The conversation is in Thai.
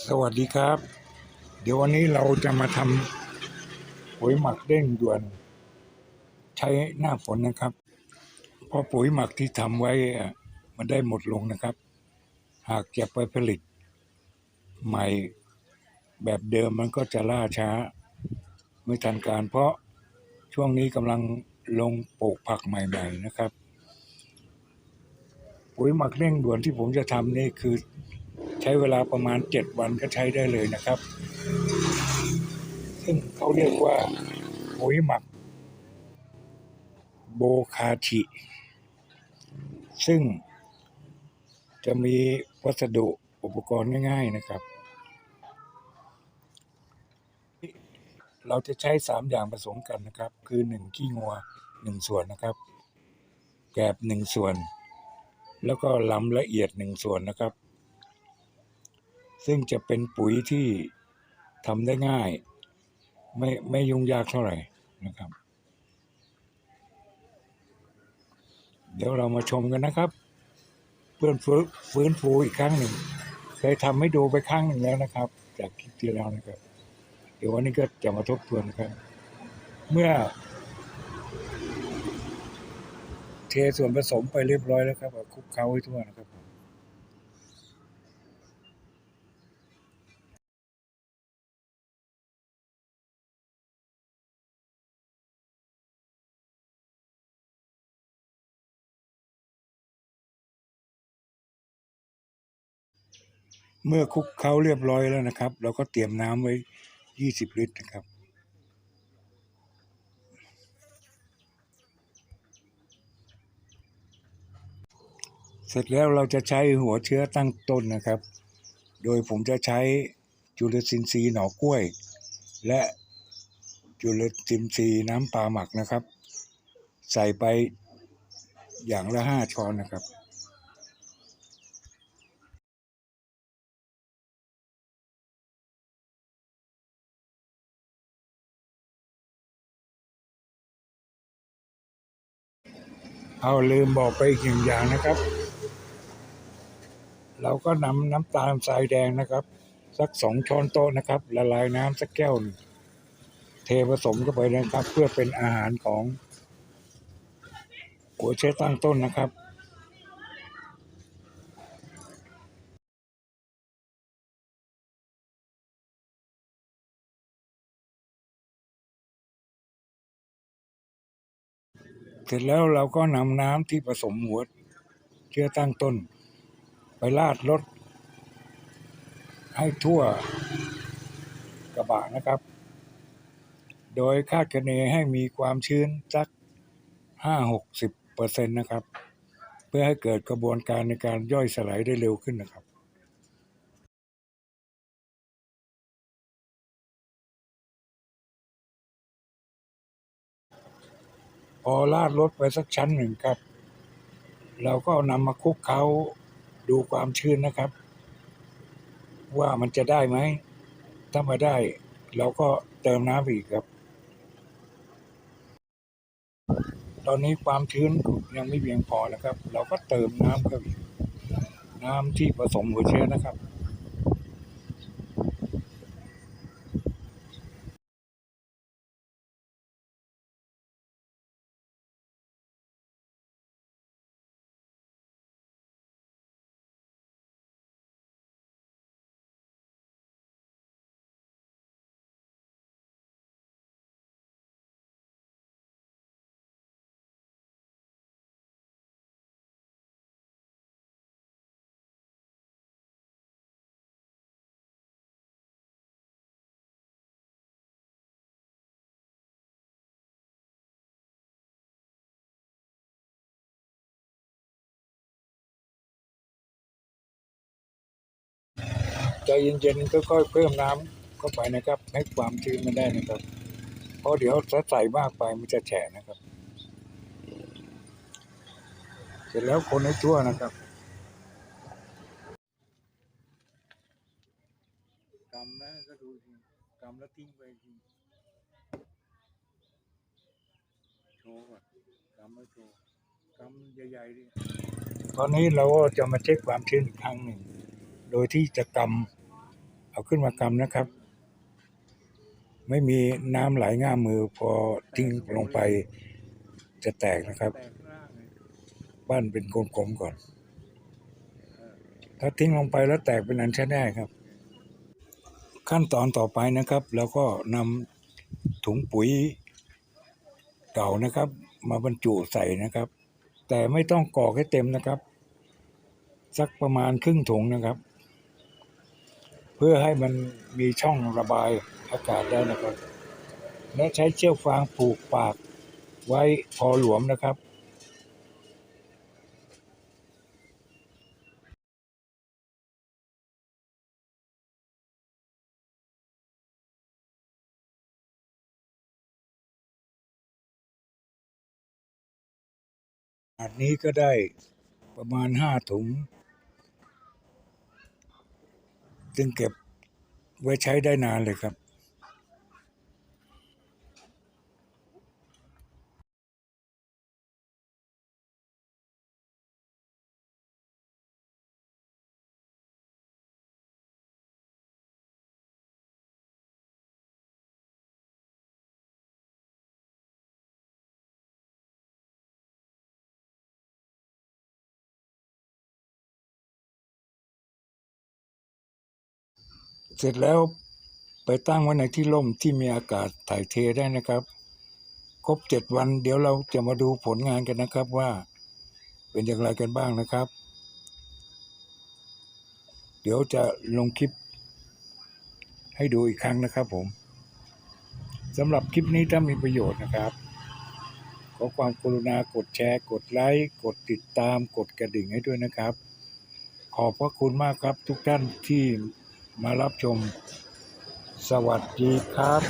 สวัสดีครับ เดี๋ยววันนี้เราจะมาทำปุ๋ยหมักเด้งด่วน ใช้หน้าฝนนะครับ เพราะปุ๋ยหมักที่ทำไว้มันได้หมดลงนะครับ หากจะไปผลิต ใหม่แบบเดิมมันก็จะล่าช้า ไม่ทันการเพราะช่วงนี้กำลังลงปลูกผักใหม่ ๆ นะครับ ปุ๋ยหมักเร่งด่วนที่ผมจะทำนี่คือ ใช้เวลาประมาณเจ็ดวันก็ใช้ได้เลยนะครับ ซึ่งเขาเรียกว่าปุ๋ยหมักโบคาชิ ซึ่งจะมีวัสดุอุปกรณ์ง่าย ๆนะครับ เราจะใช้สามอย่างผสมกันนะครับ คือหนึ่งขี้งัวหนึ่งส่วนนะครับ แกบหนึ่งส่วน แล้วก็ลำละเอียดหนึ่งส่วนนะครับ ซึ่งจะเป็นปุ๋ยที่ทำได้ง่าย ไม่ไม่ยุ่งยากเท่าไหร่นะครับ เดี๋ยวเรามาชมกันนะครับ เพื่อนฟื้นฟื้นฟูอีกครั้งหนึ่งเคยทำให้ดูไปครั้งหนึ่งแล้วนะครับ จากคลิปที่แล้วนะครับ เดี๋ยววันนี้ก็จะมาทบทวนครับ เมื่อ เทส่วนผสมไปเรียบร้อยแล้วครับคลุกเคล้าให้ทั่วนะครับ เมื่อคลุกเคล้าเรียบร้อยแล้วนะครับ เราก็เตรียมน้ำไว้ 20 ลิตรนะครับ เสร็จแล้วเราจะใช้หัวเชื้อตั้งต้นนะครับ โดยผมจะใช้จุลซินทรีย์หน่อกล้วย และจุลซินทรีย์น้ำปลาหมักนะครับ ใส่ไปอย่างละห้าช้อนนะครับ เอาลืมบอกไปอีกหนึ่งอย่างนะครับ เราก็นำน้ำตาลทรายแดงนะครับ สักสองช้อนโต๊ะนะครับ ละลายน้ำสักแก้วหนึ่งเทผสมเข้าไปนะครับ เพื่อเป็นอาหารของหัวเชื้อตั้งต้นนะครับ ร็จแล้วเราก็นำน้ำที่ผสมหัวเชื้อตั้งต้น ไปราดรถให้ทั่วกระบะนะครับ โดยคาดคะเนให้มีความชื้นสักห้าหกสิบเปอร์เซ็นต์นะครับ เพื่อให้เกิดกระบวนการในการย่อยสลายได้เร็วขึ้นนะครับ พอลาดรถไปสักชั้นหนึ่งครับ เราก็นำมาคุกเคล้าดูความชื้นนะครับ ว่ามันจะได้ไหม ถ้ามาได้ เราก็เติมน้ำอีกครับ ตอนนี้ความชื้นยังไม่เพียงพอนะครับ เราก็เติมน้ำเข้าอีกน้ำที่ผสมหัวเชื้อนะครับ ใจเย็นๆค่อยๆเพิ่มน้ำเข้าไปนะครับ ให้ความชื้นมันได้นะครับ เพราะเดี๋ยวถ้าใส่มากไปมันจะแฉะนะครับ เสร็จแล้วคนให้ทั่วนะครับกำนะก็ดูทีกำแล้วทิ้งไปทีโชว์ก่อนกำไม่โชว์กำใหญ่ๆดิตอนนี้เราก็จะมาเช็คความชื้นอีกครั้งหนึ่ง โดยที่จะกำเอาขึ้นมากำนะครับ ไม่มีน้ำไหลง่ามมือพอทิ้งลงไปจะแตกนะครับ บ้านเป็นกลมๆก่อน ถ้าทิ้งลงไปแล้วแตกเป็นอันใช้ได้ครับ ขั้นตอนต่อไปนะครับเราก็นำถุงปุ๋ยเก่านะครับ มาบรรจุใส่นะครับ แต่ไม่ต้องกรอกให้เต็มนะครับ สักประมาณครึ่งถุงนะครับ พื่อให้มันมีช่องระบายอากาศได้นะครับ และใช้เชือกฟางผูกปากไว้พอหลวมนะครับอันนี้ก็ได้ประมาณห้าถุง จึงเก็บไว้ใช้ได้นานเลยครับ เสร็จแล้วไปตั้งไว้ในที่ร่มที่มีอากาศถ่ายเทได้นะครับ ครบเจ็ดวันเดี๋ยวเราจะมาดูผลงานกันนะครับว่า เป็นอย่างไรกันบ้างนะครับ เดี๋ยวจะลงคลิป ให้ดูอีกครั้งนะครับผมสำหรับคลิปนี้ถ้ามีประโยชน์นะครับขอความกรุณากดแชร์ กดไลค์กดติดตามกดกระดิ่งให้ด้วยนะครับ ขอบพระคุณมากครับทุกท่านที่ มารับชม สวัสดีครับ